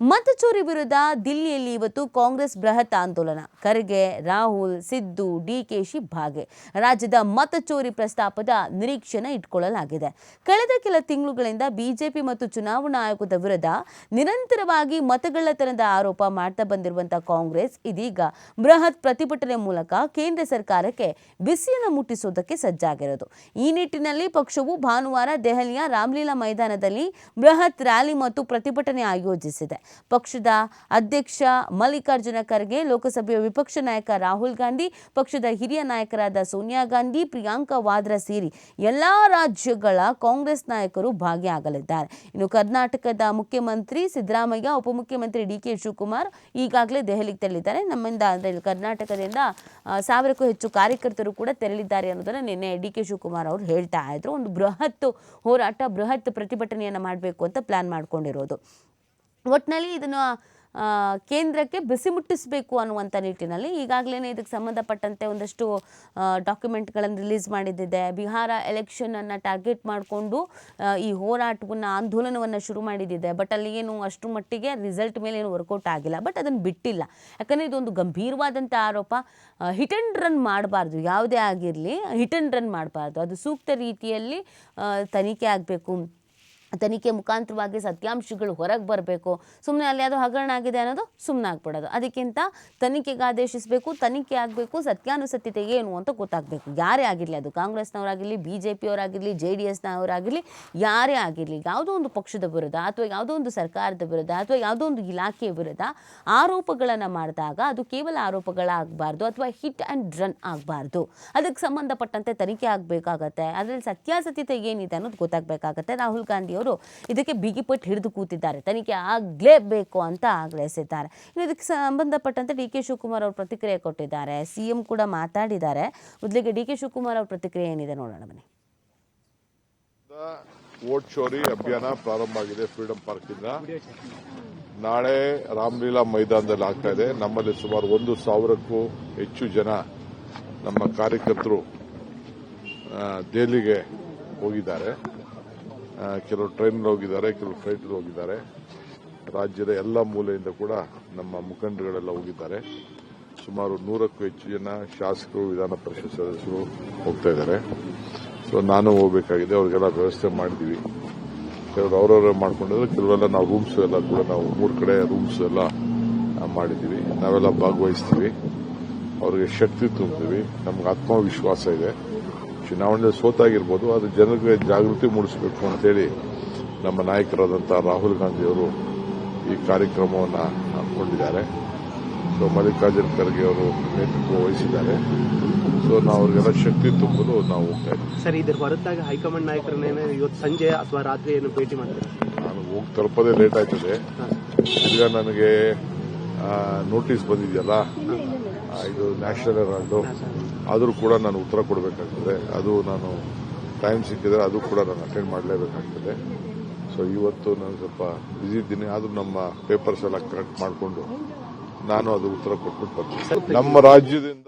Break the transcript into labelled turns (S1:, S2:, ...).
S1: ಮತಚೋರಿ ವಿರುದ್ಧ ದಿಲ್ಲಿಯಲ್ಲಿ ಇವತ್ತು ಕಾಂಗ್ರೆಸ್ ಬೃಹತ್ ಆಂದೋಲನ. ಖರ್ಗೆ, ರಾಹುಲ್, ಸಿದ್ದು ಡಿಕೆಶಿ ಭಾಗೆ ರಾಜ್ಯದ ಮತಚೋರಿ ಪ್ರಸ್ತಾಪದ ನಿರೀಕ್ಷಣೆ ಇಟ್ಕೊಳ್ಳಲಾಗಿದೆ. ಕಳೆದ ಕೆಲ ತಿಂಗಳುಗಳಿಂದ ಬಿಜೆಪಿ ಮತ್ತು ಚುನಾವಣಾ ಆಯೋಗದ ವಿರುದ್ಧ ನಿರಂತರವಾಗಿ ಮತಗಳ್ಳತನದ ಆರೋಪ ಮಾಡ್ತಾ ಬಂದಿರುವಂತಹ ಕಾಂಗ್ರೆಸ್ ಇದೀಗ ಬೃಹತ್ ಪ್ರತಿಭಟನೆ ಮೂಲಕ ಕೇಂದ್ರ ಸರ್ಕಾರಕ್ಕೆ ಬಿಸಿಯನ್ನು ಮುಟ್ಟಿಸುವುದಕ್ಕೆ ಸಜ್ಜಾಗಿರೋದು. ಈ ನಿಟ್ಟಿನಲ್ಲಿ ಪಕ್ಷವು ಭಾನುವಾರ ದೆಹಲಿಯ ರಾಮ್ಲೀಲಾ ಮೈದಾನದಲ್ಲಿ ಬೃಹತ್ ರ್ಯಾಲಿ ಮತ್ತು ಪ್ರತಿಭಟನೆ ಆಯೋಜಿಸಿದೆ. ಪಕ್ಷದ ಅಧ್ಯಕ್ಷ ಮಲ್ಲಿಕಾರ್ಜುನ ಖರ್ಗೆ, ಲೋಕಸಭೆಯ ವಿಪಕ್ಷ ನಾಯಕ ರಾಹುಲ್ ಗಾಂಧಿ, ಪಕ್ಷದ ಹಿರಿಯ ನಾಯಕರಾದ ಸೋನಿಯಾ ಗಾಂಧಿ, ಪ್ರಿಯಾಂಕಾ ವಾದ್ರಾ ಸೇರಿ ಎಲ್ಲ ರಾಜ್ಯಗಳ ಕಾಂಗ್ರೆಸ್ ನಾಯಕರು ಭಾಗಿಯಾಗಲಿದ್ದಾರೆ. ಇನ್ನು ಕರ್ನಾಟಕದ ಮುಖ್ಯಮಂತ್ರಿ ಸಿದ್ದರಾಮಯ್ಯ, ಉಪಮುಖ್ಯಮಂತ್ರಿ ಡಿ ಕೆ ಶಿವಕುಮಾರ್ ಈಗಾಗಲೇ ದೆಹಲಿಗೆ ತೆರಳಿದ್ದಾರೆ. ನಮ್ಮಿಂದ ಅಂದರೆ ಕರ್ನಾಟಕದಿಂದ ಸಾವಿರಕ್ಕೂ ಹೆಚ್ಚು ಕಾರ್ಯಕರ್ತರು ಕೂಡ ತೆರಳಿದ್ದಾರೆ ಅನ್ನೋದನ್ನು ನಿನ್ನೆ ಡಿ ಕೆ ಶಿವಕುಮಾರ್ ಅವರು ಹೇಳ್ತಾ ಇದ್ರು. ಒಂದು ಬೃಹತ್ ಹೋರಾಟ, ಬೃಹತ್ ಪ್ರತಿಭಟನೆಯನ್ನು ಮಾಡಬೇಕು ಅಂತ ಪ್ಲಾನ್ ಮಾಡ್ಕೊಂಡಿರೋದು. ಒಟ್ಟಿನಲ್ಲಿ ಇದನ್ನು ಕೇಂದ್ರಕ್ಕೆ ಬಿಸಿ ಮುಟ್ಟಿಸಬೇಕು ಅನ್ನುವಂಥ ನಿಟ್ಟಿನಲ್ಲಿ ಈಗಾಗಲೇ ಇದಕ್ಕೆ ಸಂಬಂಧಪಟ್ಟಂತೆ ಒಂದಷ್ಟು ಡಾಕ್ಯುಮೆಂಟ್ಗಳನ್ನು ರಿಲೀಸ್ ಮಾಡಿದ್ದಿದೆ. ಬಿಹಾರ ಎಲೆಕ್ಷನನ್ನು ಟಾರ್ಗೆಟ್ ಮಾಡಿಕೊಂಡು ಈ ಹೋರಾಟವನ್ನು, ಆಂದೋಲನವನ್ನು ಶುರು ಮಾಡಿದ್ದಿದೆ. ಬಟ್ ಅಲ್ಲಿ ಏನು ಅಷ್ಟು ಮಟ್ಟಿಗೆ ರಿಸಲ್ಟ್ ಮೇಲೆ ಏನು ವರ್ಕೌಟ್ ಆಗಿಲ್ಲ. ಬಟ್ ಅದನ್ನು ಬಿಟ್ಟಿಲ್ಲ. ಯಾಕಂದರೆ ಇದೊಂದು ಗಂಭೀರವಾದಂಥ ಆರೋಪ. ಹಿಟ್ ಆ್ಯಂಡ್ ರನ್ ಮಾಡಬಾರ್ದು. ಯಾವುದೇ ಆಗಿರಲಿ, ಹಿಟ್ ಆ್ಯಂಡ್ ರನ್ ಮಾಡಬಾರ್ದು. ಅದು ಸೂಕ್ತ ರೀತಿಯಲ್ಲಿ ತನಿಖೆ ಆಗಬೇಕು. ತನಿಖೆ ಮುಖಾಂತರವಾಗಿ ಸತ್ಯಾಂಶಗಳು ಹೊರಗೆ ಬರಬೇಕು. ಸುಮ್ಮನೆ ಅಲ್ಲಿ ಅದು ಹಗರಣ ಆಗಿದೆ ಅನ್ನೋದು ಸುಮ್ಮನೆ ಆಗ್ಬಿಡೋದು. ಅದಕ್ಕಿಂತ ತನಿಖೆಗೆ ಆದೇಶಿಸಬೇಕು, ತನಿಖೆ ಆಗಬೇಕು, ಸತ್ಯಾನುಸತ್ಯತೆ ಏನು ಅಂತ ಗೊತ್ತಾಗಬೇಕು. ಯಾರೇ ಆಗಿರಲಿ, ಅದು ಕಾಂಗ್ರೆಸ್ನವರಾಗಿರಲಿ ಬಿ ಜೆ ಪಿಯವರಾಗಿರಲಿ ಜೆ ಡಿ ಎಸ್ನವರಾಗಿರಲಿ, ಯಾರೇ ಆಗಿರಲಿ, ಯಾವುದೋ ಒಂದು ಪಕ್ಷದ ವಿರುದ್ಧ ಅಥವಾ ಯಾವುದೋ ಒಂದು ಸರ್ಕಾರದ ವಿರುದ್ಧ ಅಥವಾ ಯಾವುದೋ ಒಂದು ಇಲಾಖೆಯ ವಿರುದ್ಧ ಆರೋಪಗಳನ್ನು ಮಾಡಿದಾಗ ಅದು ಕೇವಲ ಆರೋಪಗಳಾಗಬಾರ್ದು ಅಥವಾ ಹಿಟ್ ಆ್ಯಂಡ್ ರನ್ ಆಗಬಾರ್ದು. ಅದಕ್ಕೆ ಸಂಬಂಧಪಟ್ಟಂತೆ ತನಿಖೆ ಆಗಬೇಕಾಗತ್ತೆ. ಅದರಲ್ಲಿ ಸತ್ಯಾಸತ್ಯತೆ ಏನಿದೆ ಅನ್ನೋದು ಗೊತ್ತಾಗಬೇಕಾಗತ್ತೆ. ರಾಹುಲ್ ಗಾಂಧಿ ಅವರು ಇದಕ್ಕೆ ಬಿಗಿಪಟ್ಟು ಹಿಡಿದು ಕೂತಿದ್ದಾರೆ. ತನಿಖೆ ಆಗಲೇಬೇಕು ಅಂತ ಆಗ್ರಹಿಸಿದ್ದಾರೆ. ಇನ್ನು ಇದಕ್ಕೆ ಸಂಬಂಧಪಟ್ಟಂತೆ ಡಿ ಕೆ ಶಿವಕುಮಾರ್ ಅವರು ಪ್ರತಿಕ್ರಿಯೆ ಕೊಟ್ಟಿದ್ದಾರೆ. ಸಿ ಎಂ ಕೂಡ ಮಾತಾಡಿದ್ದಾರೆ. ಮೊದಲಿಗೆ ಡಿ ಕೆ ಶಿವಕುಮಾರ್ ಅವ್ರ ಪ್ರತಿಕ್ರಿಯೆ ಏನಿದೆ ನೋಡೋಣ ಬನ್ನಿ.
S2: ವೋಟ್ ಚೋರಿ ಅಭಿಯಾನ ಪ್ರಾರಂಭ ಆಗಿದೆ ಫ್ರೀಡಂ ಇಂದ ನಾಳೆ ರಾಮಲೀಲಾ ಮೈದಾನದಲ್ಲಿ ಆಗ್ತಾ ಇದೆ. ನಮ್ಮಲ್ಲಿ ಸುಮಾರು ಒಂದು ಸಾವಿರಕ್ಕೂ ಹೆಚ್ಚು ಜನ ನಮ್ಮ ಕಾರ್ಯಕರ್ತರು ದೆಹಲಿಗೆ ಹೋಗಿದ್ದಾರೆ. ಆ, ಕೆಲವರು ಟ್ರೈನ್ ಹೋಗಿದ್ದಾರೆ ಕೆಲವು ಫ್ಲೈಟ್ ಹೋಗಿದ್ದಾರೆ. ರಾಜ್ಯದ ಎಲ್ಲ ಮೂಲೆಯಿಂದ ಕೂಡ ನಮ್ಮ ಮುಖಂಡರುಗಳೆಲ್ಲ ಹೋಗಿದ್ದಾರೆ. ಸುಮಾರು ನೂರಕ್ಕೂ ಹೆಚ್ಚು ಜನ ಶಾಸಕರು ವಿಧಾನ ಪರಿಷತ್ ಸದಸ್ಯರು ಹೋಗ್ತಾ ಇದ್ದಾರೆ. ಸೊ ನಾನು ಹೋಗಬೇಕಾಗಿದೆ ಅವ್ರಿಗೆಲ್ಲ ವ್ಯವಸ್ಥೆ ಮಾಡಿದ್ದೀವಿ. ಕೆಲವರು ಅವರವರೇ ಮಾಡಿಕೊಂಡಿದ್ರು ಕೆಲವೆಲ್ಲ ನಾವು ರೂಮ್ಸ್ ಎಲ್ಲ ಕೂಡ ನಾವು ಮೂರು ಕಡೆ ರೂಮ್ಸ್ ಎಲ್ಲ ಮಾಡಿದ್ದೀವಿ. ನಾವೆಲ್ಲ ಭಾಗವಹಿಸ್ತೀವಿ. ಅವ್ರಿಗೆ ಶಕ್ತಿ ತುಂಬ್ತೀವಿ ನಮ್ಗೆ ಆತ್ಮವಿಶ್ವಾಸ ಇದೆ. ಚುನಾವಣೆ ಸೋತಾಗಿರ್ಬೋದು ಅದು ಜನರಿಗೆ ಜಾಗೃತಿ ಮೂಡಿಸಬೇಕು ಅಂತೇಳಿ ನಮ್ಮ ನಾಯಕರಾದಂಥ ರಾಹುಲ್ ಗಾಂಧಿ ಅವರು ಈ ಕಾರ್ಯಕ್ರಮವನ್ನು ಹಾಕೊಂಡಿದ್ದಾರೆ. ಸೊ ಮಲ್ಲಿಕಾರ್ಜುನ ಖರ್ಗೆ ಅವರು ನೇತೃತ್ವ ವಹಿಸಿದ್ದಾರೆ. ಸೊ ನಾವು ಅವ್ರಿಗೆಲ್ಲ ಶಕ್ತಿ ತುಂಬಲು ನಾವು ಹೋಗ್ತಾ ಇದ್ದೀವಿ.
S3: ಸರ್ ಇದ್ರ ಹೊರತಾಗಿ ಹೈಕಮಾಂಡ್ ನಾಯಕರನ್ನೇನು ಇವತ್ತು ಸಂಜೆ ಅಥವಾ ರಾತ್ರಿ ಏನು ಭೇಟಿ ಮಾಡ್ತಾರೆ?
S2: ನಾನು ಹೋಗಿ ತಲುಪೋದೇ ಲೇಟ್ ಆಯ್ತದೆ. ಈಗ ನನಗೆ ನೋಟಿಸ್ ಬಂದಿದೆಯಲ್ಲ? ಇದು ನ್ಯಾಷನಲ್ ಹೆರಾಲ್ಡು ಆದರೂ ಕೂಡ ನಾನು ಉತ್ತರ ಕೊಡಬೇಕಾಗ್ತದೆ. ಅದು ನಾನು ಟೈಮ್ ಸಿಕ್ಕಿದ್ರೆ ಅದು ಕೂಡ ನಾನು ಅಟೆಂಡ್ ಮಾಡಲೇಬೇಕಾಗ್ತದೆ. ಸೊ ಇವತ್ತು ನಾನು ಸ್ವಲ್ಪ ಬಿಸಿ ಇದ್ದೀನಿ. ಆದರೂ ನಮ್ಮ ಪೇಪರ್ಸ್ ಎಲ್ಲ ಕರೆಕ್ಟ್ ಮಾಡಿಕೊಂಡು ನಾನು ಅದು ಉತ್ತರ ಕೊಟ್ಬಿಟ್ಟು ಬರ್ತೀನಿ. ನಮ್ಮ ರಾಜ್ಯದಿಂದ